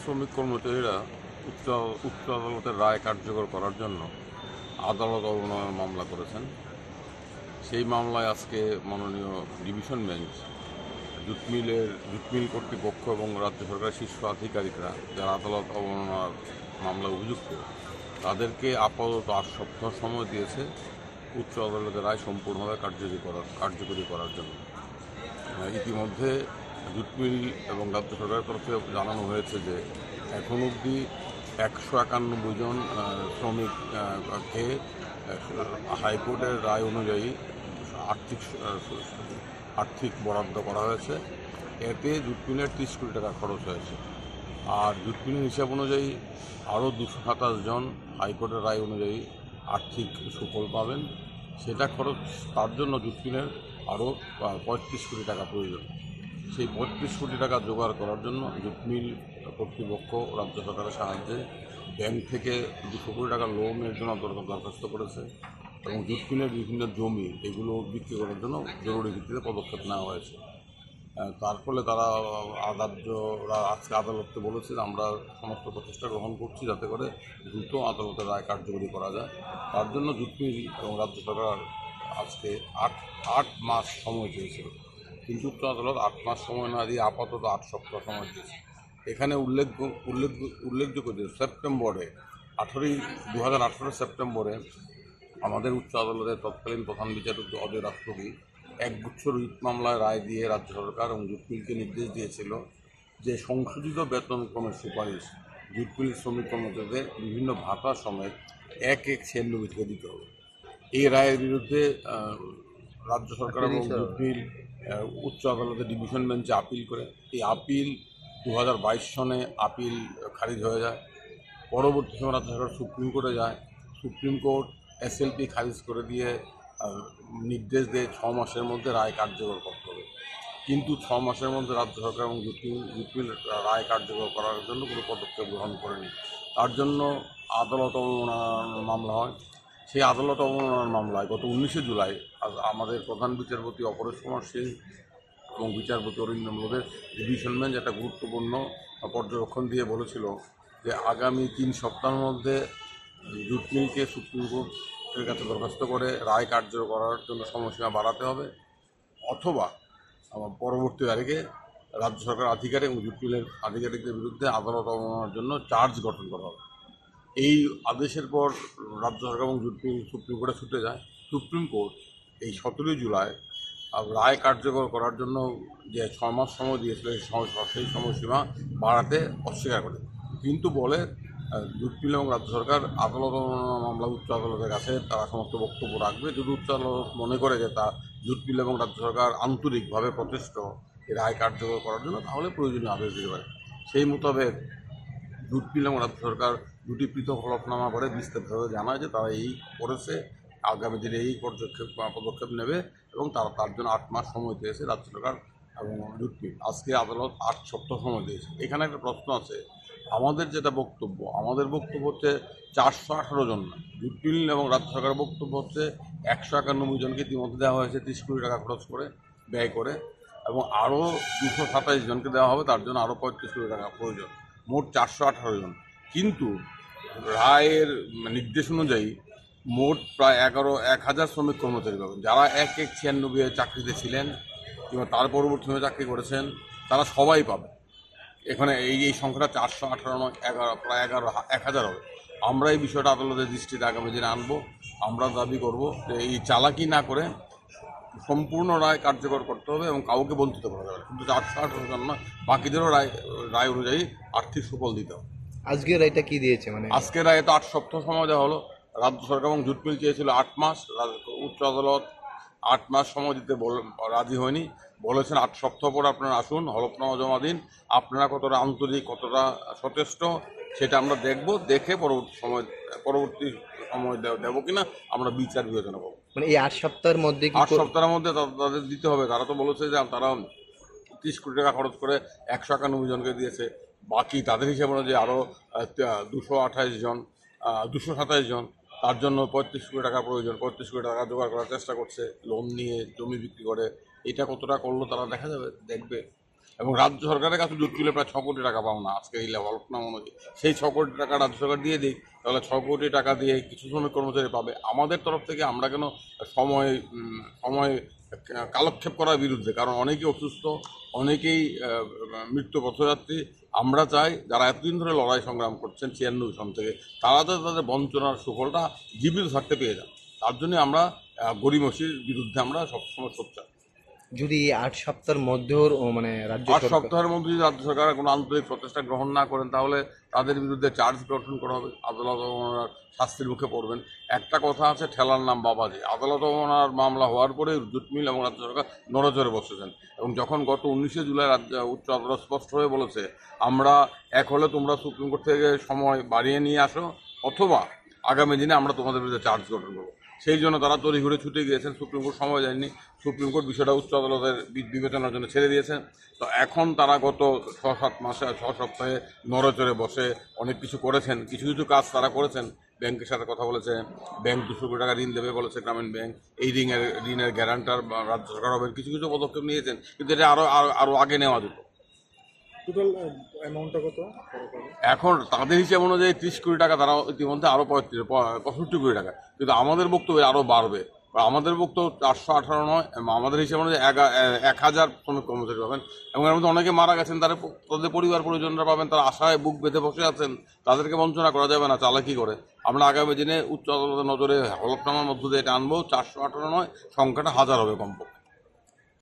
শ্রমিক কর্মচারীরা উচ্চ উচ্চ আদালতের রায় কার্যকর করার জন্য আদালত অবমাননার মামলা করেছেন। সেই মামলায় আজকে মাননীয় ডিভিশন বেঞ্চ, জুটমিলের, জুটমিল কর্তৃপক্ষ এবং রাজ্য সরকারের শীর্ষ আধিকারিকরা যারা আদালত অবমাননার মামলায় অভিযুক্ত, তাদেরকে আপাতত আট সপ্তাহ সময় দিয়েছে উচ্চ আদালতের রায় সম্পূর্ণভাবে কার্যকরী করার কার্যকরী করার জন্য। ইতিমধ্যে জুটমিল এবং রাজ্য সরকারের তরফে জানানো হয়েছে যে এখন অবধি একশো একানব্বই জন আহ, শ্রমিক আহ, হাইকোর্টের রায় অনুযায়ী আর্থিক আর্থিক বরাদ্দ করা হয়েছে। এতে জুটমিলের তিরিশ কোটি টাকা খরচ হয়েছে। আর জুটমিলের হিসাব অনুযায়ী আরও দুশো সাতাশ জন হাইকোর্টের রায় অনুযায়ী আর্থিক সুফল পাবেন। সেটা খরচ তার জন্য জুটমিলের আরও পঁয়ত্রিশ কোটি টাকা প্রয়োজন। সেই পঁয়ত্রিশ কোটি টাকা জোগাড় করার জন্য জুটমিল কর্তৃপক্ষ রাজ্য সরকারের সাহায্যে ব্যাংক থেকে দুশো কোটি টাকা লোনের জন্য দরখাস্ত করেছে এবং জুটমিলের বিভিন্ন জমি এগুলো বিক্রি করার জন্য জরুরি ভিত্তিতে পদক্ষেপ নেওয়া হয়েছে। তার ফলে তারা আদার্যরা আজকে আদালতকে বলেছে আমরা সমস্ত প্রচেষ্টা গ্রহণ করছি যাতে করে দ্রুত আদালতের রায় কার্যকরী করা যায়। তার জন্য জুটমিল এবং রাজ্য সরকার আজকে আট আট মাস সময় চেয়েছিল। কিন্তু উচ্চ আদালত আট মাস সময় না দিয়ে আপাতত আট সপ্তাহ সময় দিয়েছে। এখানে উল্লেখ উল্লেখ উল্লেখযোগ্য যে সেপ্টেম্বরে, আঠেরোই দু হাজার আঠেরো সেপ্টেম্বরে আমাদের উচ্চ আদালতের তৎকালীন প্রধান বিচারপতি অজয় রাষ্ট্রপতি একগুচ্ছ রিট মামলায় রায় দিয়ে রাজ্য সরকার এবং জুটমিলকে নির্দেশ দিয়েছিল যে সংশোধিত বেতন ক্রমের সুপারিশ জুটমিল শ্রমিক কর্মচারীদের বিভিন্ন ভাতা সমেত এক এক শ্রেণীভিত্তিকে দিতে হবে। এই রায়ের বিরুদ্ধে রাজ্য সরকার এবং জুটমিল উচ্চ আদালতে ডিভিশন বেঞ্চে আপিল করে। এই আপিল দু হাজার বাইশ সনে আপিল খারিজ হয়ে যায়। পরবর্তী সময় রাজ্য সরকার সুপ্রিম কোর্টে যায়। সুপ্রিম কোর্ট এসএলপি খারিজ করে দিয়ে নির্দেশ দেয় ছ মাসের মধ্যে রায় কার্যকর করতে হবে। কিন্তু ছ মাসের মধ্যে রাজ্য সরকার এবং জুটিল জুটিল রায় কার্যকর করার জন্য কোনো পদক্ষেপ গ্রহণ করেনি। তার জন্য আদালত অবমাননার মামলা হয়। সেই আদালত অবমাননার মামলায় গত উনিশে জুলাই আমাদের প্রধান বিচারপতি অপরেশ কুমার সিং এবং বিচারপতি অরিন্দম লোধের ডিভিশন বেঞ্চ একটা গুরুত্বপূর্ণ পর্যবেক্ষণ দিয়ে বলেছিল যে আগামী তিন সপ্তাহের মধ্যে জুট মিলকে সুপ্রিম কোর্টের কাছে দরখাস্ত করে রায় কার্যকর করার জন্য সময়সীমা বাড়াতে হবে অথবা পরবর্তী তারিখে রাজ্য সরকার আধিকারিক এবং জুট মিলের আধিকারিকদের বিরুদ্ধে আদালত অবমাননার জন্য চার্জ গঠন করা হবে। এই আদেশের পর রাজ্য সরকার এবং জুট মিল সুপ্রিম কোর্টে ছুটে যায়। সুপ্রিম কোর্ট এই সতেরোই জুলাই রায় কার্যকর করার জন্য যে ছ মাস সময় দিয়েছিল সেই সময় সেই সময়সীমা বাড়াতে অস্বীকার করে। কিন্তু বলে আহ, জুটমিল এবং রাজ্য সরকার আদালত মামলা উচ্চ আদালতের কাছে তারা সমস্ত বক্তব্য রাখবে। যদি উচ্চ আদালত মনে করে যে তা জুটমিল এবং রাজ্য সরকার আন্তরিকভাবে প্রচেষ্ট রায় কার্যকর করার জন্য তাহলে প্রয়োজনীয় আদেশ দিতে পারে। সেই মোতাবেক জুটমিল এবং রাজ্য সরকার দুটি পৃথক হলফনামা করে বিস্তারিতভাবে জানায় যে তারা এই করেছে। আগামী দিনে এই পদক্ষেপ পদক্ষেপ নেবে এবং তারা তার জন্য আট মাস সময় দিয়েছে রাজ্য সরকার এবং জুটমিল আজকে আদালত আট সপ্তাহ সময় দিয়েছে। এখানে একটা প্রশ্ন আছে। আমাদের যেটা বক্তব্য, আমাদের বক্তব্য হচ্ছে চারশো আঠারো জন না জুটমিল এবং রাজ্য সরকারের বক্তব্য হচ্ছে একশো একানব্বই জনকে ইতিমধ্যে দেওয়া হয়েছে, তিরিশ কোটি টাকা খরচ করে, ব্যয় করে এবং আরও দুশো সাতাইশ জনকে দেওয়া হবে, তার জন্য আরও পঁয়ত্রিশ কোটি টাকা প্রয়োজন। মোট চারশো আঠারো জন। কিন্তু রায়ের নির্দেশ অনুযায়ী মোট প্রায় এগারো এক হাজার শ্রমিক কর্মচারী পাবেন। যারা এক এক ছিয়ানব্বই চাকরিতে ছিলেন কিংবা তার পরবর্তী চাকরি করেছেন তারা সবাই পাবে। এখানে এই এই সংখ্যাটা চারশো আঠারো নয় এগারো প্রায় এগারো এক হাজার হবে। আমরা এই বিষয়টা আদালতের দৃষ্টিতে আগামী দিনে আনব। আমরা দাবি করব যে এই চালাকি না করে সম্পূর্ণ রায় কার্যকর করতে হবে এবং কাউকে বঞ্চিত করা যাবে না। কিন্তু চারশো আঠারো জন না বাকিদেরও রায় রায় অনুযায়ী আর্থিক সুফল দিতে হবে। আজকের রায়টা কি দিয়েছে মানে? আজকে রায় তো আট সপ্তাহ সময় দেওয়া হলো। রাজ্য সরকার এবং জুট মিল চেয়েছিল আট মাস উচ্চ আদালত আট মাস সময় দিতে বল- রাজি হয়নি। বলেছেন আট সপ্তাহ পর আপনারা আসুন হলফনামা জমা দিন। আপনারা কতটা আন্তরিক কতটা সচেষ্ট সেটা আমরা দেখব দেখে পরবর্তী সময় পরবর্তী সময় দেব- দেবো কিনা আমরা বিচার বিবেচনা করব। মানে এই আট সপ্তাহের মধ্যে আট সপ্তাহের মধ্যে তাদের দিতে হবে। তারা তো বলেছে যে তারা তিরিশ কোটি টাকা খরচ করে একশো একানব্বই জনকে দিয়েছে। বাকি তাদের হিসাবে অনুযায়ী আরও দুশো আঠাইশ জন দুশো সাতাইশ জন। তার জন্য পঁয়ত্রিশ কোটি টাকা প্রয়োজন, পঁয়ত্রিশ কোটি টাকা জোগাড় করার চেষ্টা করছে, লোন নিয়ে জমি বিক্রি করে। এটা কতটা করল তারা দেখা যাবে, দেখবে। এবং রাজ্য সরকারের কাছে জুট তুলে প্রায় ছ কোটি টাকা পাবো না। আজকে এই হলফনামা অনুযায়ী। সেই ছ কোটি টাকা রাজ্য সরকার দিয়ে দিই তাহলে ছ কোটি টাকা দিয়ে কিছু শ্রমিক কর্মচারী পাবে। আমাদের তরফ থেকে আমরা কেন সময় সময় কালক্ষেপ করার বিরুদ্ধে, কারণ অনেকেই অসুস্থ, অনেকেই মৃত্যু পথযাত্রী। আমরা চাই যারা এতদিন ধরে লড়াই সংগ্রাম করছেন, ছিয়ানব্বই সন থেকে, তারা যাতে তাদের বঞ্চনার সুফলটা জীবিত থাকতে পেয়ে যান তার জন্য আমরা গরিমসির বিরুদ্ধে আমরা সবসময় সোচ্চার। যদি আট সপ্তাহের মধ্যেও মানে রাজ্য আট সপ্তাহের মধ্যে যদি রাজ্য সরকার কোনো আন্তরিক প্রচেষ্টা গ্রহণ না করেন তাহলে তাদের বিরুদ্ধে চার্জ গঠন করা হবে। আদালত ওনারা শাস্তির মুখে পড়বেন। একটা কথা আছে ঠেলার নাম বাবাজি। আদালত ওনার মামলা হওয়ার পরে জুটমিল এবং রাজ্য সরকার নড়াচড়ে বসেছেন। এবং যখন গত উনিশে জুলাই রাজ্য উচ্চ আদালত স্পষ্ট হয়ে বলেছে আমরা এক হলে তোমরা সুপ্রিম কোর্ট থেকে সময় বাড়িয়ে নিয়ে আসো অথবা আগামী দিনে আমরা তোমাদের বিরুদ্ধে চার্জ গঠন করব। সেই জন্য তারা তড়িঘড়ি ছুটে গিয়েছেন, সুপ্রিম কোর্ট সময় দেয়নি। সুপ্রিম কোর্ট বিষয়টা উচ্চ আদালতের বিবেচনার জন্য ছেড়ে দিয়েছেন তো এখন তারা গত ছ সাত মাসে ছ সপ্তাহে নড়েচড়ে বসে অনেক কিছু করেছেন। কিছু কিছু কাজ তারা করেছেন। ব্যাংকের সাথে কথা বলেছে, ব্যাংক দুশো কোটি টাকা ঋণ দেবে বলেছে গ্রামীণ ব্যাংক। এই ঋণের ঋণের গ্যারান্টার রাজ্য সরকার হবেন কিছু কিছু পদক্ষেপ নিয়েছেন। কিন্তু এটা আরও আরও আগে নেওয়া যেত। কত? এখন তাদের হিসাব অনুযায়ী ত্রিশ কোটি টাকা, তারা ইতিমধ্যে আরও পঁয়ষট্টি কোটি টাকা। কিন্তু আমাদের বক্তব্য আরও বাড়বে। আমাদের বক্তব্য চারশো আঠারো নয় আমাদের হিসাব অনুযায়ী এক হাজার শ্রমিক কর্মচারী পাবেন। এবং এর মধ্যে অনেকে মারা গেছেন তারা তাদের পরিবার পরিজনরা পাবেন, তারা আশায় বুক বেঁধে বসে আছেন, তাদেরকে বঞ্চনা করা যাবে না চালাকি করে? আমরা আগামী দিনে উচ্চ আদালতের নজরে হলফনামার মধ্য দিয়ে এটা আনব, চারশো আঠারো নয়, সংখ্যাটা হাজার হবে কমপক্ষে।